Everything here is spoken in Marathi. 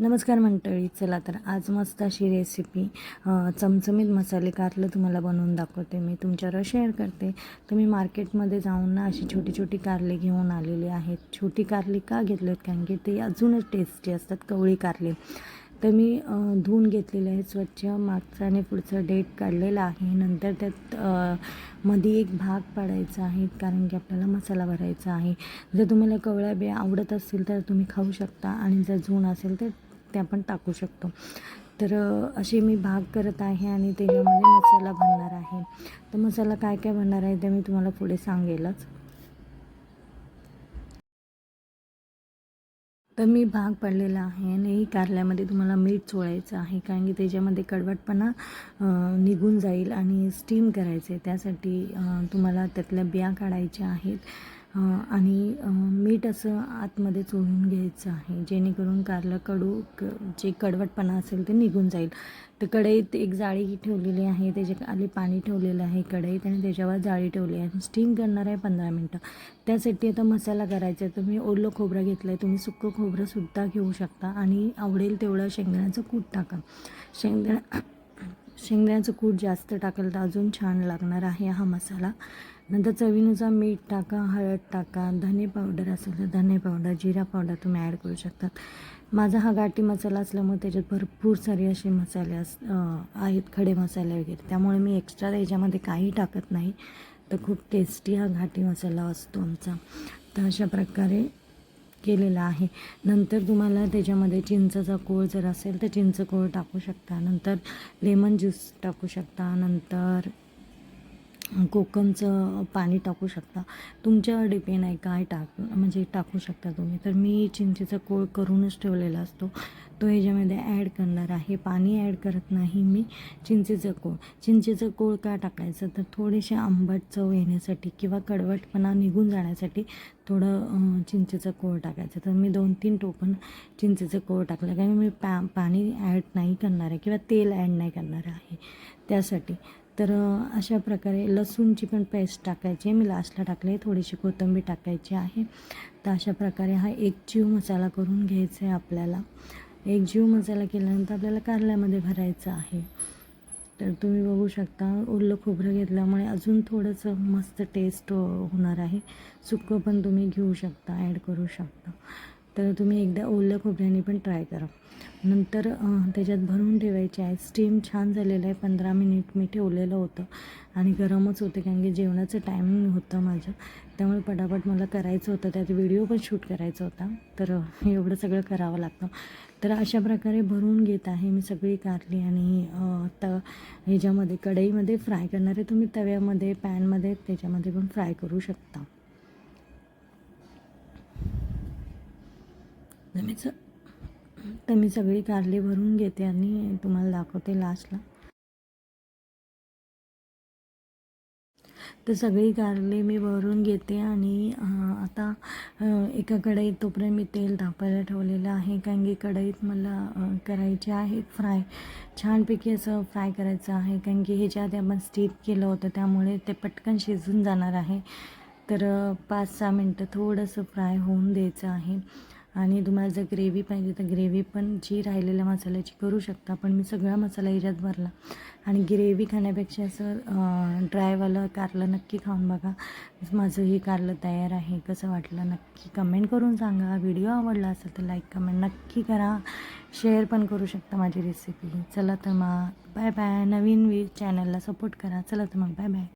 नमस्कार मंडळी चला तर आज मस्त अशी रेसिपी चमचमीत मसाले कारलं तुम्हाला बनवून दाखवते. मी तुमच्यावर शेअर करते. तुम्ही मार्केटमध्ये जाऊन ना अशी छोटी छोटी कारले घेऊन आलेली आहेत. छोटी कारली का घेतलेत? कारण की ते अजूनच टेस्टी असतात कवळी कारले. तर मी धुवून घेतलेले आहेत स्वच्छ. मागचाने आणि पुढचं डेट काढलेलं आहे. नंतर त्यात मध्ये एक भाग पाडायचा आहे कारण की आपल्याला मसाला भरायचा आहे. जर तुम्हाला कवळ्या बिया आवडत असतील तर तुम्ही खाऊ शकता आणि जर जून असेल तर ते आपण टाकू शकतो. तर अशी असे मी भाग करत आहे आणि त्याच्यामध्ये मसाला भरणार आहे. तर मसाला काय काय भरणार आहे ते मी तुम्हाला पुढे सांगेलच. तर मी भाग पडलेला आहे आणि कारल्यामध्ये तुम्हाला मीठ चोळायचं आहे. कारण की त्याच्यामध्ये कडवटपणा निघून जाईल आणि स्टीम करायचं आहे त्यासाठी तुम्हाला त्यातल्या बिया काढायच्या आहेत. आणि मीठ असं आतमध्ये चोळून घ्यायचं आहे. जेणेकरून कारलं कडू क जे कडवटपणा असेल ते निघून जाईल. तर कढईत एक जाळी ठेवलेली आहे. त्याच्याखाली पाणी ठेवलेलं आहे कढईत आणि त्याच्यावर जाळी ठेवली आहे. स्टीम करणार आहे पंधरा मिनटं. त्यासाठी आता मसाला करायचा आहे. तुम्ही ओलं खोबरं घेतलं आहे तुम्ही सुकं खोबरंसुद्धा घेऊ शकता. आणि आवडेल तेवढं शेंगदाण्याचं कूट टाका. शेंगदाणा शेंगदाण्याचं कूट जास्त टाकलं तर अजून छान लागणार आहे हा मसाला. नंतर चवीनुसार मीठ टाका हळद टाका धने पावडर असेल तर धने पावडर जिरा पावडर तुम्ही ॲड करू शकतात. माझा हा घाटी मसाला असल्यामुळे त्याच्यात भरपूर सारे असे मसाले अस आहेत खडे मसाले वगैरे. त्यामुळे मी एक्स्ट्रा त्याच्यामध्ये काही टाकत नाही. तर खूप टेस्टी हा घाटी मसाला असतो आमचा. तर अशा प्रकारे केलेला आहे. नंतर तुम्हाला त्याच्यामध्ये चिंचचा कोळ जर असेल तर चिंच कोळ टाकू शकता. नंतर लेमन ज्यूस टाकू शकता. नंतर कोकमचं पाणी टाकू शकता. तुमच्यावर डिपेंड आहे काय टाक म्हणजे टाकू शकता तुम्ही. तर मी चिंचेचा कोळ करूनच ठेवलेला असतो. तो ह्याच्यामध्ये ॲड करणार आहे. पाणी ॲड करत नाही मी चिंचेचं कोळ. चिंचेचं कोळ का टाकायचं? तर थोडेसे आंबट चव येण्यासाठी किंवा कडवटपणा निघून जाण्यासाठी थोडं चिंचेचं कोळ टाकायचं. तर मी दोन तीन टोपण चिंचेचं कोळ टाकलं. कारण मी पा पाणी ॲड नाही करणार आहे किंवा तेल ॲड नाही करणार आहे. त्यासाठी तर अशा प्रकारे लसूणची पण पेस्ट टाकायची. आहे मी लास्टला टाकले थोडीशी कोथिंबीर टाकायची आहे. तर अशा प्रकारे हा एक जीव मसाला करून घ्यायचा आहे आपल्याला. एक जीव मसाला केल्यानंतर आपल्याला कारल्यामध्ये भरायचा आहे. तर तुम्ही बघू शकता ओलं खोबरं घेतल्यामुळे अजून थोडंसं मस्त टेस्ट होणार आहे. सुकं पण तुम्ही घेऊ शकता ॲड करू शकता. तर तुम्ही एकदा ओलं खोबऱ्याने पण ट्राय करा. नंतर त्याच्यात भरून ठेवायचे आहे स्टीम छान झालेलं आहे. पंधरा मिनिट मी ठेवलेलं होतं. आणि गरमच होते कारण की जेवणाचं टायमिंग होतं माझं. त्यामुळे पटापट मला करायचं होतं. त्यात व्हिडिओ पण शूट करायचा होता. तर एवढं सगळं करावं लागतं. तर अशा प्रकारे भरून घेत आहे मी सगळी कारली आणि त ह्याच्यामध्ये कढईमध्ये फ्राय करणारे तुम्ही तव्यामध्ये पॅनमध्ये त्याच्यामध्ये पण फ्राय करू शकता. मी स तर मी सगळी कारली भरून घेते आणि तुम्हाला दाखवते लास्टला तर सगळी कारली मी भरून घेते आणि आता एका कढईत तोपर्यंत मी तेल तापायला ठेवलेलं आहे. कारण की कढईत मला करायचे आहे फ्राय. छानपैकी असं फ्राय करायचं आहे. कारण की ह्याच्या आधी आपण स्टीप केलं होतं. त्यामुळे ते पटकन शिजून जाणार आहे. तर पाच सहा मिनटं थोडंसं फ्राय होऊन द्यायचं आहे. आणि तुम्हाला जर ग्रेव्ही पाहिजे तर ग्रेव्ही पण जी राहिलेल्या मसाल्याची करू शकता. पण मी सगळा मसाला याच्यात भरला. आणि ग्रेव्ही खाण्यापेक्षा असं ड्रायवालं कारलं नक्की खाऊन बघा. माझं हे कारलं तयार आहे. कसं वाटलं नक्की कमेंट करून सांगा. व्हिडिओ आवडला असेल तर लाईक कमेंट नक्की करा. शेअर पण करू शकता माझी रेसिपी चला तर मग बाय बाय नवीन वी चॅनलला सपोर्ट करा. चला तर मग बाय बाय